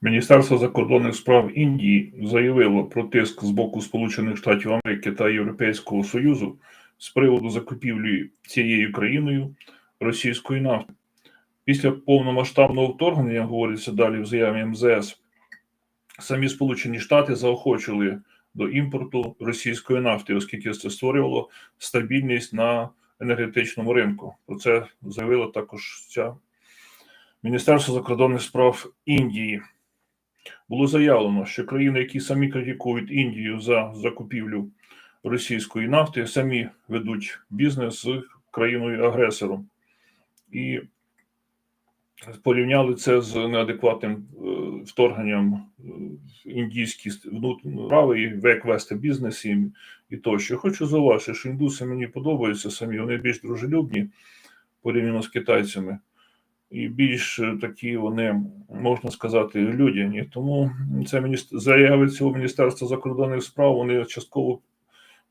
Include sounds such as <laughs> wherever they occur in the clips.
Міністерство закордонних справ Індії заявило про тиск з боку Сполучених Штатів Америки та Європейського Союзу з приводу закупівлі цією країною російської нафти. Після повномасштабного вторгнення, говориться далі в заяві МЗС, самі Сполучені Штати заохочили до імпорту російської нафти, оскільки це створювало стабільність на енергетичному ринку. Про це заявило також ця Міністерство закордонних справ Індії. Було заявлено, що країни, які самі критикують Індію за закупівлю російської нафти, самі ведуть бізнес з країною-агресором і порівняли це з неадекватним е, вторгненням е, в індійські внутрішні справи і вести бізнес і, і тощо. Хочу зауважити, що індуси мені подобаються самі, вони більш дружелюбні порівняно з китайцями і більш е, такі вони, можна сказати, людяні. Тому це міністр... заяви цього Міністерства закордонних справ вони частково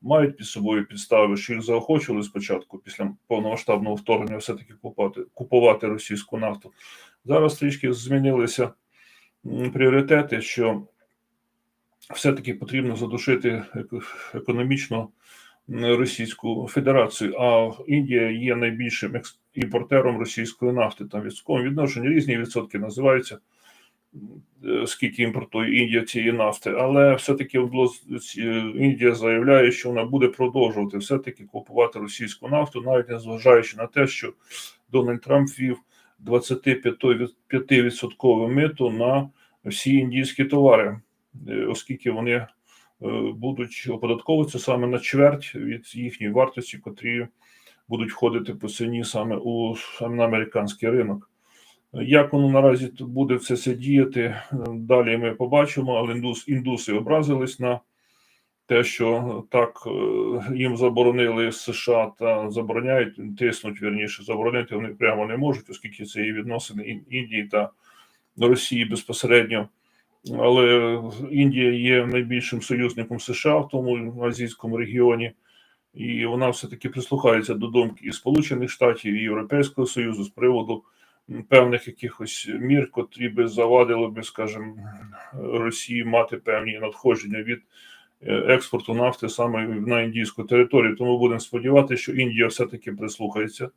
мають під собою підстави, що їх заохочували спочатку, після повномасштабного вторгнення, все-таки купувати, купувати російську нафту. Зараз трішки змінилися пріоритети, що все-таки потрібно задушити ек- економічно Російську Федерацію, а Індія є найбільшим імпортером російської нафти. Там відсотковому відношенні різні відсотки називаються, е, скільки імпортує Індія цієї нафти, але все-таки е, Індія заявляє, що вона буде продовжувати все-таки купувати російську нафту, навіть незважаючи на те, що Дональд Трамп ввів 25% миту на всі індійські товари, е, оскільки вони будуть оподатковуватися саме на чверть від їхньої вартості, котрі будуть входити по ціні саме у саме на американський ринок. Як воно наразі буде все це діяти, е, далі ми побачимо, але індус, індуси образились на те, що так е, їм заборонили США та забороняють, тиснуть вірніше, заборонити вони прямо не можуть, оскільки це є відносини Індії та Росії безпосередньо. Але Індія є найбільшим союзником США в тому азійському регіоні, і вона все-таки прислухається до думки і Сполучених Штатів, і Європейського Союзу з приводу певних якихось мір, котрі би завадили би, скажімо, Росії мати певні надходження від е, експорту нафти саме на індійську територію. Тому будемо сподіватися, що Індія все-таки прислухається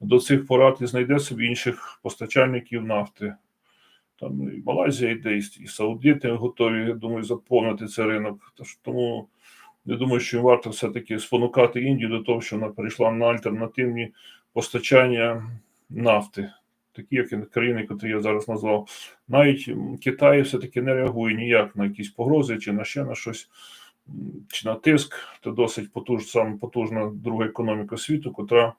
до цих порад і знайде собі інших постачальників нафти. Там і Малайзія йде, і Саудити готові, я думаю, заповнити цей ринок. Тож тому я думаю, що варто все-таки спонукати Індію до того, що вона перейшла на альтернативні постачання нафти, такі як країни, які я зараз назвав. Навіть Китай все-таки не реагує ніяк на якісь погрози чи на ще на щось, чи на тиск. Це досить потуж, саме потужна друга економіка світу, котра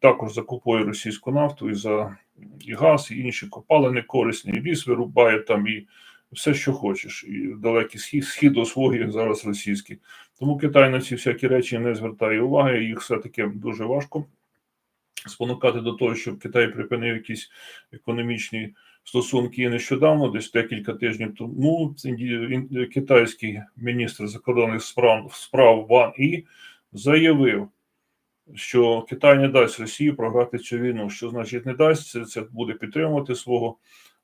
також закупує російську нафту і за і газ, і інші копалини корисні, і ліс вирубає там і все, що хочеш. І далекий схід, схід освоює зараз російський. Тому Китай на ці всякі речі не звертає уваги, їх все-таки дуже важко спонукати до того, щоб Китай припинив якісь економічні стосунки. Нещодавно, десь декілька тижнів тому, інді- китайський міністр закордонних справ, справ Ван І заявив, що Китай не дасть Росії програти цю війну. Що значить не дасть? Це, це буде підтримувати свого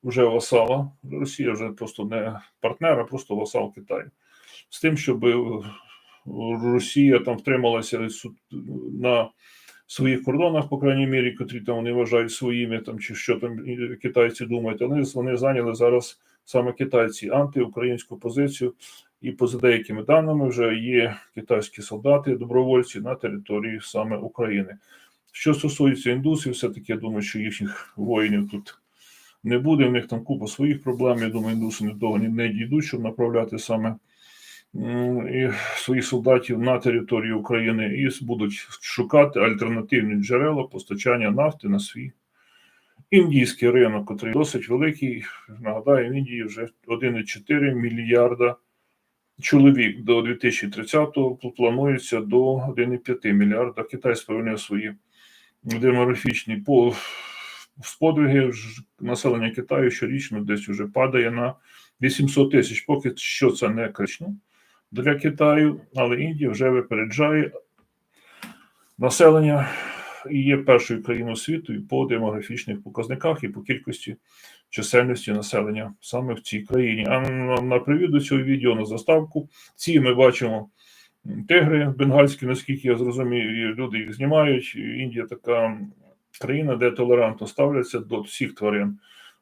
вже васала. Росія вже просто не партнер, а просто васал Китаю. З тим, щоб е, Росія там втрималася на своїх кордонах, по крайній мірі, котрі там вони вважають своїми, там чи що там китайці думають, але вони зайняли зараз саме китайці антиукраїнську позицію. І поза деякими даними вже є китайські солдати, добровольці на території саме України. Що стосується індусів, все-таки я думаю, що їхніх воїнів тут не буде. В них там купа своїх проблем. Я думаю, індуси не не дійдуть, щоб направляти саме і своїх солдатів на територію України і будуть шукати альтернативні джерела постачання нафти на свій індійський ринок, який досить великий. Нагадаю, в Індії вже 1,4 мільярда чоловік до 2030-го планується до 1,5 мільярда. Китай сповільнив свої демографічні по сподвиги. Населення Китаю щорічно десь вже падає на 800 тисяч. Поки що це не крично для Китаю, але Індія вже випереджає населення і є першою країною світу і по демографічних показниках, і по кількості чисельності населення саме в цій країні. А на, привід до цього відео на заставку ці ми бачимо тигри бенгальські, наскільки я зрозумів, люди їх знімають. Індія така країна, де толерантно ставляться до всіх тварин.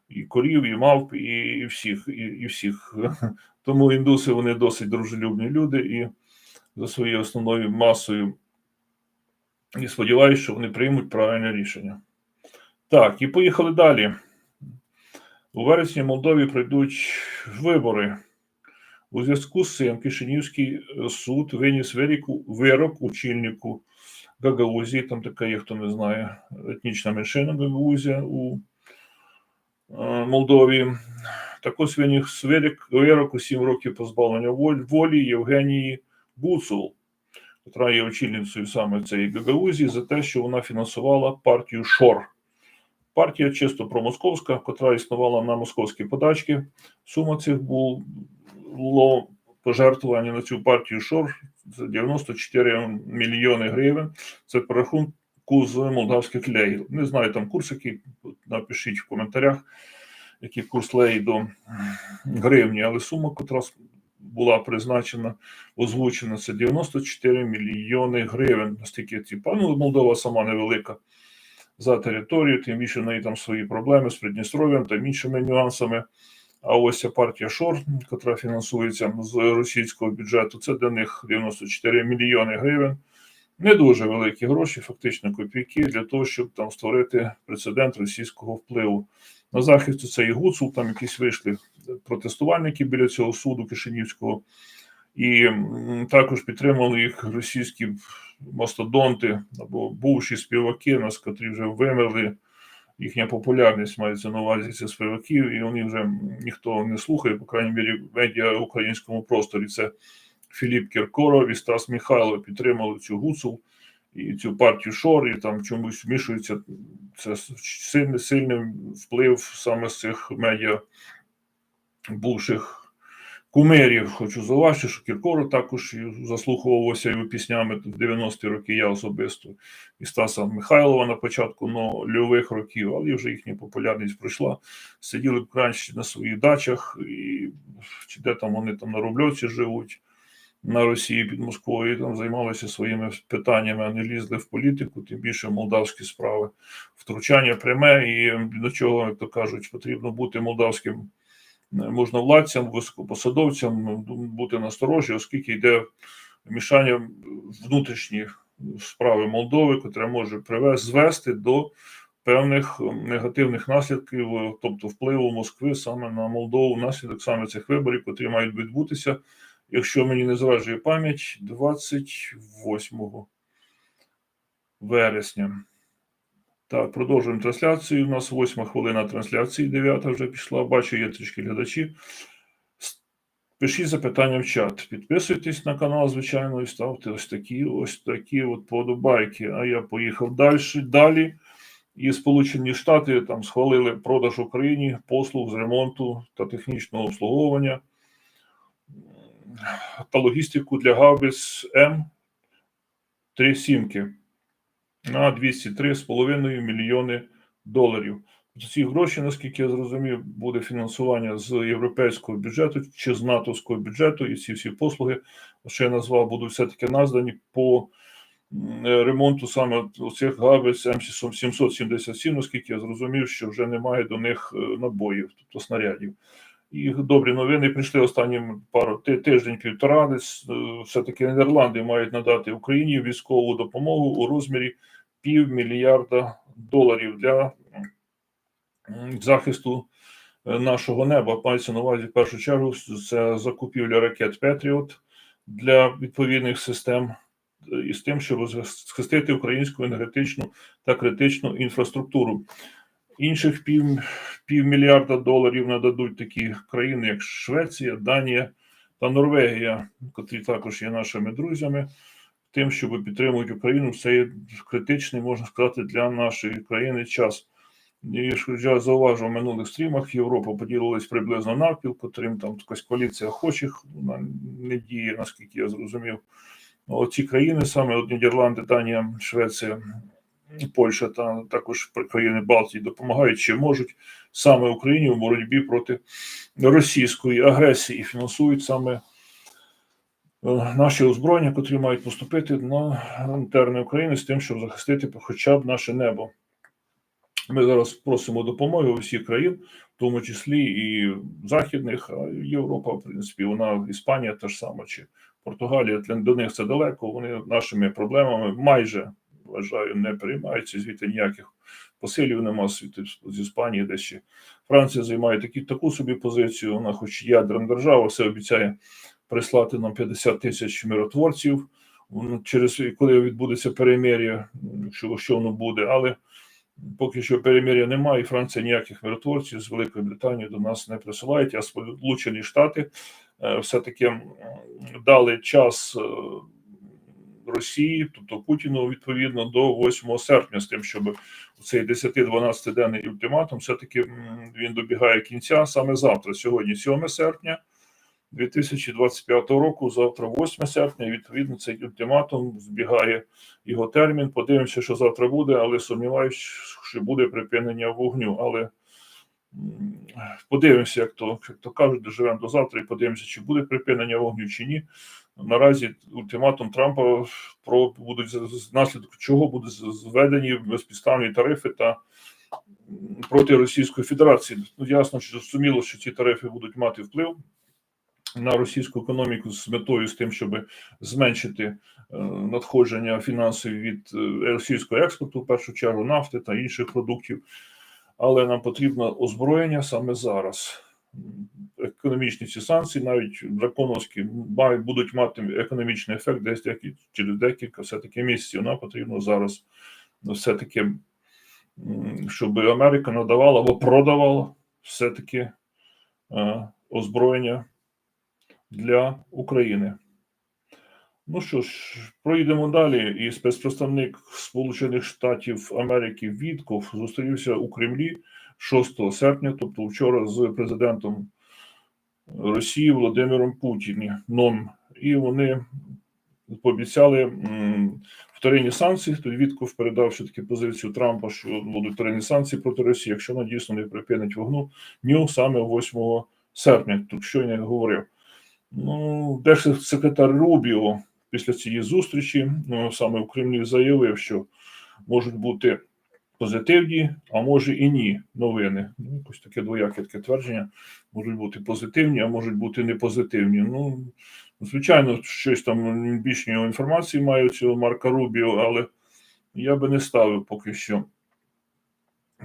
І корів, і мавп, і, і всіх, і, і всіх. <laughs> Тому індуси вони досить дружелюбні люди і за своєю основною масою. І сподіваюся, що вони приймуть правильне рішення. Так, і поїхали далі. У вересні в Молдові пройдуть вибори. У зв'язку з цим Кишинівський е, суд виніс виріку, вирок очільнику Гагаузії, там така є, хто не знає, етнічна меншина Гагаузія у е, Молдові. Також виніс вирік, вирок у 7 років позбавлення волі Євгенії Гуцул, яка є очільницею саме цієї Гагаузії, за те, що вона фінансувала партію Шор. Партія чисто промосковська, котра існувала на московські подачки. Сума цих бу- було пожертвування на цю партію Шор за 94 мільйони гривень. Це по рахунку з молдавських леїв. Не знаю там курс, який напишіть в коментарях, який курс леї до гривні, але сума, котра була призначена, озвучена, це 94 мільйони гривень. Настільки ці ну, Молдова сама невелика за територію, тим більше в неї там свої проблеми з Придністров'ям та іншими нюансами. А ось партія Шор, яка фінансується з російського бюджету, це для них 94 мільйони гривень. Не дуже великі гроші, фактично копійки, для того, щоб там створити прецедент російського впливу. На захист це і Гуцул, там якісь вийшли протестувальники біля цього суду Кишинівського, і також підтримали їх російські мастодонти або бувші співаки, нас, котрі вже вимерли. Їхня популярність мається на увазі цих співаків, і вони вже ніхто не слухає, по крайній мірі, в медіа українському просторі. Це Філіп Кіркоров і Стас Михайло підтримали цю гуцул і цю партію Шор, і там чомусь вмішується це сильний, сильний вплив саме з цих медіа бувших кумирів. Хочу зауважити, що Кіркоров також заслуховувався його піснями в 90-ті роки. Я особисто і Стаса Михайлова на початку нульових років, але вже їхня популярність пройшла. Сиділи б краще на своїх дачах, і чи де там вони там на Рубльовці живуть. На Росії під Москвою і там займалися своїми питаннями, а не лізли в політику, тим більше молдавські справи. Втручання пряме, і до чого, як то кажуть, потрібно бути молдавським можновладцям, високопосадовцям, ну, бути насторожі, оскільки йде мішання внутрішні справи Молдови, котре може привести звести до певних негативних наслідків, е, тобто впливу Москви саме на Молдову, внаслідок саме цих виборів, котрі мають відбутися якщо мені не зраджує пам'ять, 28 вересня. Так, продовжуємо трансляцію. У нас восьма хвилина трансляції, дев'ята вже пішла. Бачу, є трішки глядачі. Пишіть запитання в чат. Підписуйтесь на канал, звичайно, і ставте ось такі ось такі от подобайки. А я поїхав далі. Далі. І Сполучені Штати там схвалили продаж Україні послуг з ремонту та технічного обслуговування та логістику для Гаубиц М 3 сімки на 203,5 мільйони доларів. Ці гроші, наскільки я зрозумів, буде фінансування з європейського бюджету чи з натовського бюджету, і ці всі послуги, що я назвав, будуть все-таки наздані по ремонту саме цих Гаубиц М777, наскільки я зрозумів, що вже немає до них е, набоїв, тобто снарядів. І добрі новини прийшли останнім пару тиждень-півтора. Е, все-таки Нідерланди мають надати Україні військову допомогу у розмірі півмільярда доларів для захисту е, нашого неба. Мається на увазі в першу чергу це закупівля ракет Петріот для відповідних систем. е, І з тим, щоб захистити українську енергетичну та критичну інфраструктуру. Інших пів, півмільярда доларів нададуть такі країни, як Швеція, Данія та Норвегія, котрі також є нашими друзями, тим, щоб підтримувати Україну в цей критичний, можна сказати, для нашої країни час. Я зауважив в минулих стрімах, Європа поділилась приблизно навпіл, котрим там якась коаліція охочих, вона не діє, наскільки я зрозумів. Оці країни, саме от Нідерланди, Данія, Швеція, Польща та також країни Балтії допомагають чи можуть саме Україні в боротьбі проти російської агресії і фінансують саме наші озброєння, котрі мають поступити на терени України з тим, щоб захистити хоча б наше небо. Ми зараз просимо допомоги у всіх країн, в тому числі і західних, а Європа, в принципі, вона Іспанія та ж сама, чи Португалія до них це далеко. Вони нашими проблемами майже вважаю не переймаються. Звідти ніяких посилів нема світи з Іспанії, де ще Франція займає такі таку собі позицію. Вона, хоч ядерна держава, все обіцяє прислати нам 50 тисяч миротворців через коли відбудеться перемир'я, що, що воно буде, але. Поки що перемир'я немає, і Франція ніяких миротворців з Великої Британії до нас не присилають, а Сполучені Штати е, все-таки дали час е, Росії, тобто Путіну, відповідно до 8 серпня, з тим, щоб цей 10-12 денний ультиматум, все-таки він добігає кінця саме завтра. Сьогодні 7 серпня. 2025 року, завтра, 8 серпня, відповідно цей ультиматум збігає його термін. Подивимося, що завтра буде, але сумніваюся, що буде припинення вогню. Але подивимося, як то як то кажуть, доживемо до завтра, і подивимося, чи буде припинення вогню, чи ні. Наразі ультиматум Трампа про будуть наслідок чого будуть зведені безпідставні тарифи та проти Російської Федерації. Ну ясно, що зрозуміло, що ці тарифи будуть мати вплив на російську економіку з метою з тим, щоб зменшити е, надходження фінансів від е, російського експорту, в першу чергу нафти та інших продуктів. Але нам потрібно озброєння саме зараз. Економічні ці санкції, навіть драконовські, будуть мати економічний ефект десь через декілька все-таки місяців. Нам потрібно зараз все-таки, щоб Америка надавала або продавала все-таки е, озброєння для України. Ну що ж, проїдемо далі. І спецпредставник Сполучених Штатів Америки Вітков зустрівся у Кремлі 6 серпня, тобто вчора, з президентом Росії Володимиром Путіним. І вони пообіцяли вторинні санкції. Тоді Вітков передав все таки позицію Трампа, що будуть вторинні санкції проти Росії, якщо вона дійсно не припинить вогну, ню саме 8 серпня, тут що я говорив. Ну, держсекретар Рубіо після цієї зустрічі ну, саме в Кремлі заявив, що можуть бути позитивні, а може і ні новини. Ну, якось таке двояке таке твердження. Можуть бути позитивні, а можуть бути не позитивні. Ну, звичайно, щось там більш інформації має цього Марка Рубіо, але я би не ставив поки що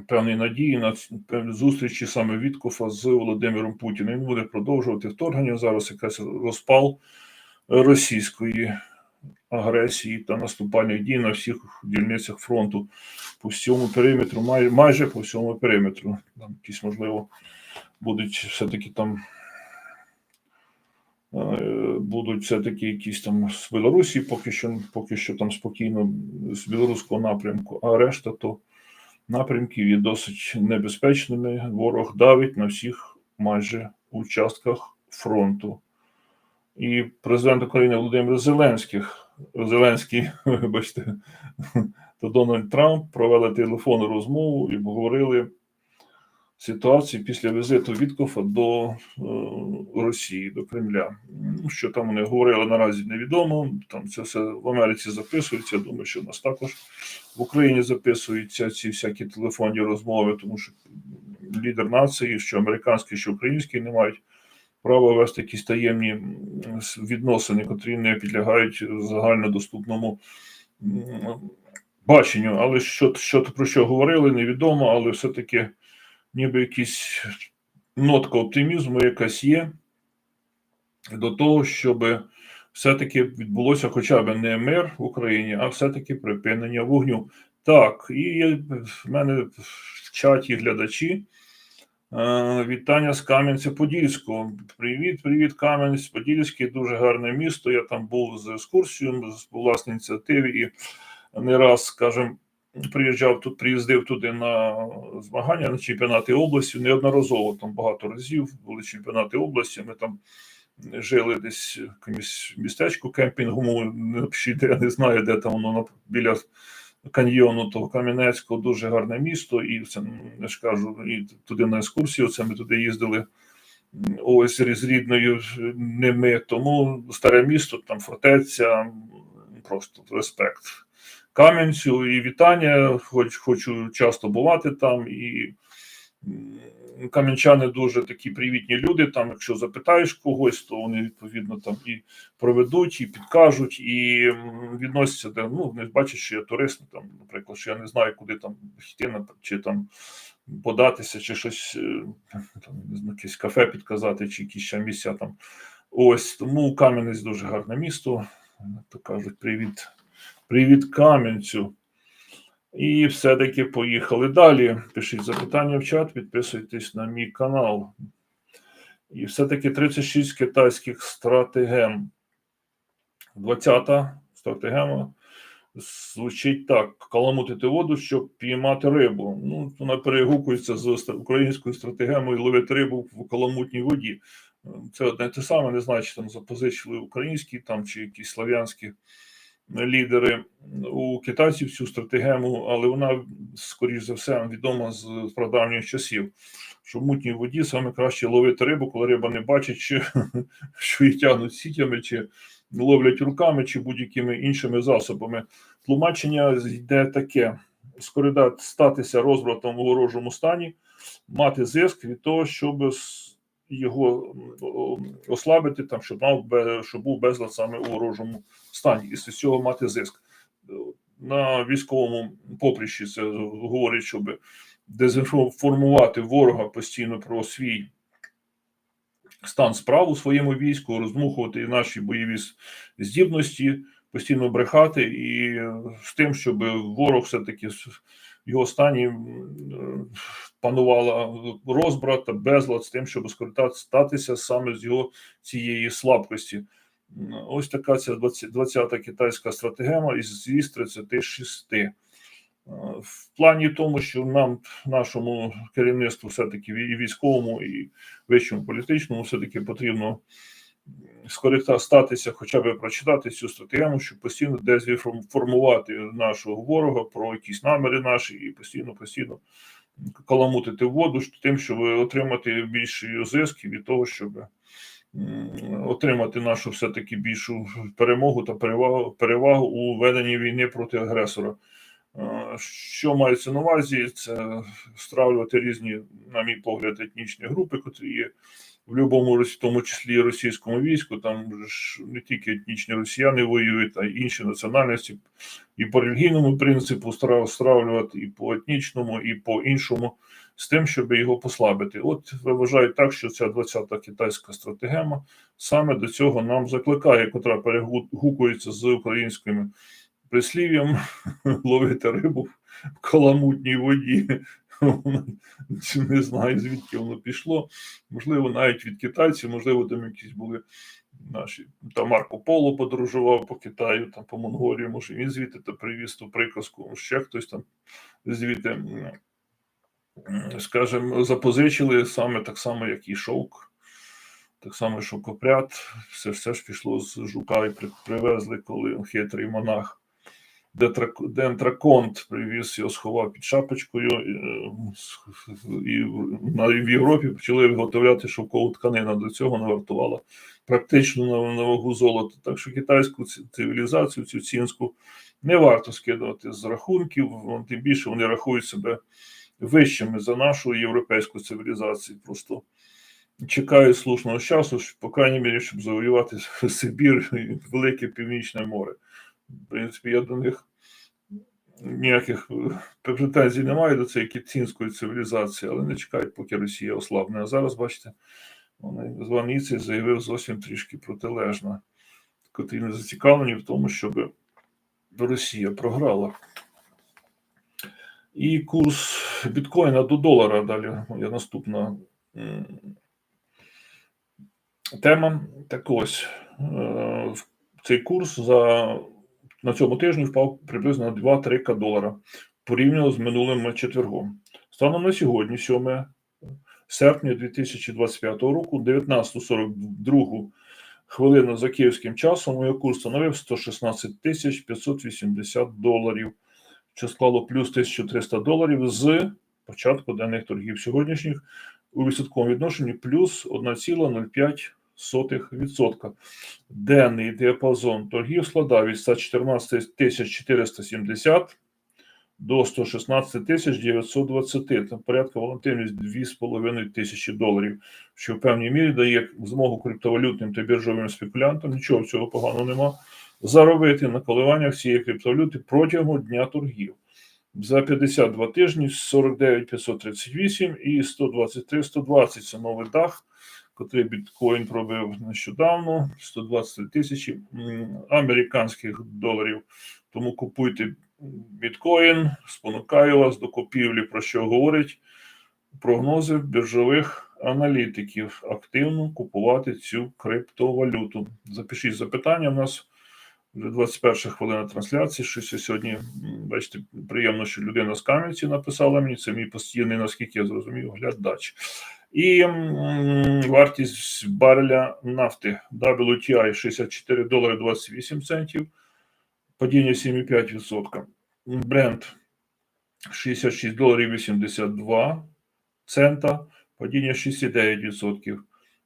певні надії на зустрічі саме Віткофа з Володимиром Путіним. Він буде продовжувати вторгнення. Зараз якась розпал російської агресії та наступальних дій на всіх дільницях фронту по всьому периметру, май, майже по всьому периметру. Там якісь, можливо, будуть все-таки там. Е, будуть все-таки якісь там з Білорусі, поки що поки що там спокійно з білоруського напрямку, а решта то напрямків є досить небезпечними. Ворог давить на всіх майже участках фронту. І президент України Володимир Зеленських, Зеленський, <laughs> вибачте, <laughs> та Дональд Трамп провели телефонну розмову і обговорили ситуацію після візиту Віткофа до е, Росії, до Кремля. Ну, що там вони говорили наразі невідомо. Там це все в Америці записується. Я думаю, що в нас також в Україні записуються ці всякі телефонні розмови, тому що лідер нації, що американський, що український, не мають права вести якісь таємні відносини, котрі не підлягають загальнодоступному баченню. Але що що про що говорили, невідомо, але все-таки ніби якісь нотка оптимізму якась є до того, щоб все-таки відбулося хоча б не мир в Україні, а все-таки припинення вогню. Так, і в мене в чаті глядачі. Вітання з Кам'янця-Подільського. Привіт, привіт, Кам'янець-Подільський, дуже гарне місто. Я там був з екскурсією з власній ініціативі і не раз, скажімо, приїжджав тут, приїздив туди на змагання на чемпіонати області. Неодноразово там багато разів були чемпіонати області. Ми там жили десь в якомусь містечку кемпінговому, я не знаю, де там воно біля каньйону того Кам'янецького, дуже гарне місто, і це я ж кажу, і туди на екскурсію. Це ми туди їздили ось з рідною ж ними. Тому старе місто, там фортеця, просто респект. Кам'янцю і вітання. Хоч хочу часто бувати там і. Кам'янчани дуже такі привітні люди. Там, якщо запитаєш когось, то вони відповідно там і проведуть, і підкажуть, і відносяться до ну, не бачать, що я турист, там, наприклад, що я не знаю, куди там йти, чи там податися, чи щось е, там, якесь кафе підказати, чи якісь ще місця там. Ось тому Кам'янець дуже гарне місто. То кажуть, привіт, привіт Кам'янцю. І все-таки поїхали далі. Пишіть запитання в чат, підписуйтесь на мій канал. І все-таки 36 китайських стратегем. 20-та стратегема звучить так: каламутити воду, щоб піймати рибу. Ну, вона перегукується з українською стратегемою ловити рибу в каламутній воді. Це одне те саме, не знаю, чи там запозичили українські там чи якісь слав'янські лідери у китайців цю стратегему, але вона, скоріш за все, відома з прадавніх часів. Що в мутній воді саме краще ловити рибу, коли риба не бачить, чи, <laughs> що її тягнуть сітями, чи ловлять руками, чи будь-якими іншими засобами. Тлумачення йде таке: скористатися розбратом у ворожому стані, мати зиск від того, щоб його ослабити, там, щоб, мав, щоб був безлад саме у ворожому стані, і з цього мати зиск. На військовому поприщі це говорить, щоб дезінформувати ворога постійно про свій стан справ у своєму війську, роздмухувати наші бойові здібності, постійно брехати, і з тим, щоб ворог все-таки в його стані панувала розбрат та безлад з тим, щоб скористатися саме з його цієї слабкості. Ось така ця 20 20-та китайська стратегема із із 36. Е, В плані тому, що нам, нашому керівництву, все-таки і військовому, і вищому політичному, все-таки потрібно скористатися, хоча б прочитати цю стратегему, щоб постійно дезінформувати нашого ворога про якісь наміри наші і постійно, постійно каламутити воду тим, щоб отримати більші зиски від того, щоб отримати нашу все-таки більшу перемогу та перевагу, перевагу у веденні війни проти агресора. Що мається на увазі, це стравлювати різні, на мій погляд, етнічні групи, котрі є в будь-якому, в тому числі російському війську. Там ж не тільки етнічні росіяни воюють, а й інші національності. І по релігійному принципу стра- стравлювати, і по етнічному, і по іншому, з тим, щоб його послабити. От вважаю так, що ця 20-та китайська стратегема саме до цього нам закликає, котра перегукується з українськими прислів'ям <laughs> ловити рибу в каламутній воді. <laughs> Не знаю, звідки воно пішло. Можливо, навіть від китайців, можливо, там якісь були наші. Там Марко Поло подорожував по Китаю, там по Монголії, може, він звідти та привіз ту приказку, ще хтось там звідти, скажімо, запозичили саме так само, як і шовк. Так само, що копрят, все, все ж пішло з жука і привезли, коли хитрий монах Дентраконт привіз його, сховав під шапочкою, і, е, і в- Європі почали виготовляти шовкову тканину. До цього вона вартувала практично на, вагу золота. Так що китайську цивілізацію, цю цінську, не варто скидувати з рахунків, тим більше вони рахують себе вищими за нашу європейську цивілізацію. Просто чекають слушного часу, по крайній мірі, щоб завоювати <laughs> Сибір і Велике Північне море. В принципі, я до них ніяких е, претензій не маю до цієї кітцінської цивілізації, але не чекають, поки Росія ослабне. А зараз, бачите, вони званіці заявив зовсім трішки протилежно, котрі не зацікавлені в тому, щоб Росія програла. І курс біткоїна до долара далі моя наступна тема. Так ось е, цей курс за на цьому тижні впав приблизно на 2-3 долара порівняно з минулим четвергом. Станом на сьогодні, 7 серпня 2025 року, 19.42 хвилину за київським часом, його курс становив 116 тисяч 580 доларів. що склало плюс 1300 доларів з початку денних торгів сьогоднішніх у відсотковому відношенні плюс 1,05%. Денний діапазон торгів складав від 114 470 до 116 920, там порядка волатильність 2,5 тисячі доларів, що в певній мірі дає змогу криптовалютним та біржовим спекулянтам, нічого цього поганого нема, заробити на коливаннях цієї криптовалюти протягом дня торгів. За 52 тижні 49 538 і 123 120 це новий дах, котрий біткоін пробив нещодавно 123 тисячі м, американських доларів. Тому купуйте біткоін, спонукаю вас до купівлі, про що говорить прогнози біржових аналітиків. Активно купувати цю криптовалюту. Запишіть запитання. У нас вже 21 хвилина трансляції. Щось сьогодні, бачите, приємно, що людина з Кам'янці написала мені. Це мій постійний, наскільки я зрозумів, глядач. І вартість бареля нафти WTI 64 долари 28 центів, падіння 7,5%. Бренд 66 доларів 82 цента, падіння 6,9%.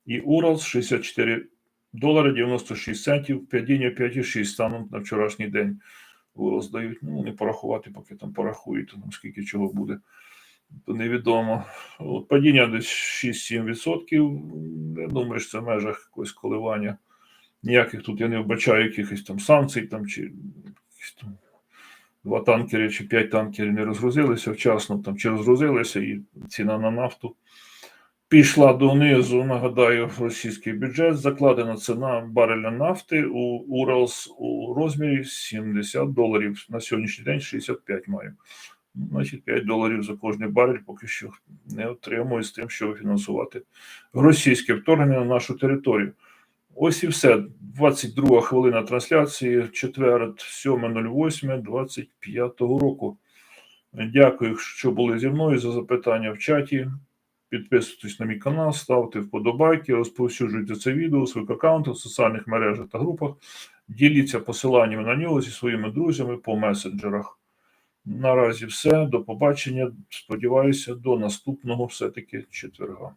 І Уралс 64 долари 96 центів, падіння 5,6 станом на вчорашній день. Уралс дають, ну не порахувати, поки там порахують, там скільки чого буде, невідомо. Падіння десь 6-7%. Я думаю, що це в межах якогось коливання. Ніяких тут я не вбачаю якихось там санкцій там, чи якісь там два танкери чи п'ять танкерів не розгрузилися вчасно, там чи розгрузилися, і ціна на нафту пішла донизу. Нагадаю, в російський бюджет закладена ціна бареля нафти у Уралс у розмірі 70 доларів. На сьогоднішній день 65 маю. Значить, 5 доларів за кожний барель поки що не отримую з тим, щоб фінансувати російське вторгнення на нашу територію. Ось і все. 22 хвилина трансляції, четвер, 7.08.25 року. Дякую, що були зі мною за запитання в чаті. Підписуйтесь на мій канал, ставте вподобайки, розповсюджуйте це відео у своїх аккаунтах, в соціальних мережах та групах. Діліться посиланнями на нього зі своїми друзями по месенджерах. Наразі все. До побачення. Сподіваюся, до наступного все-таки четверга.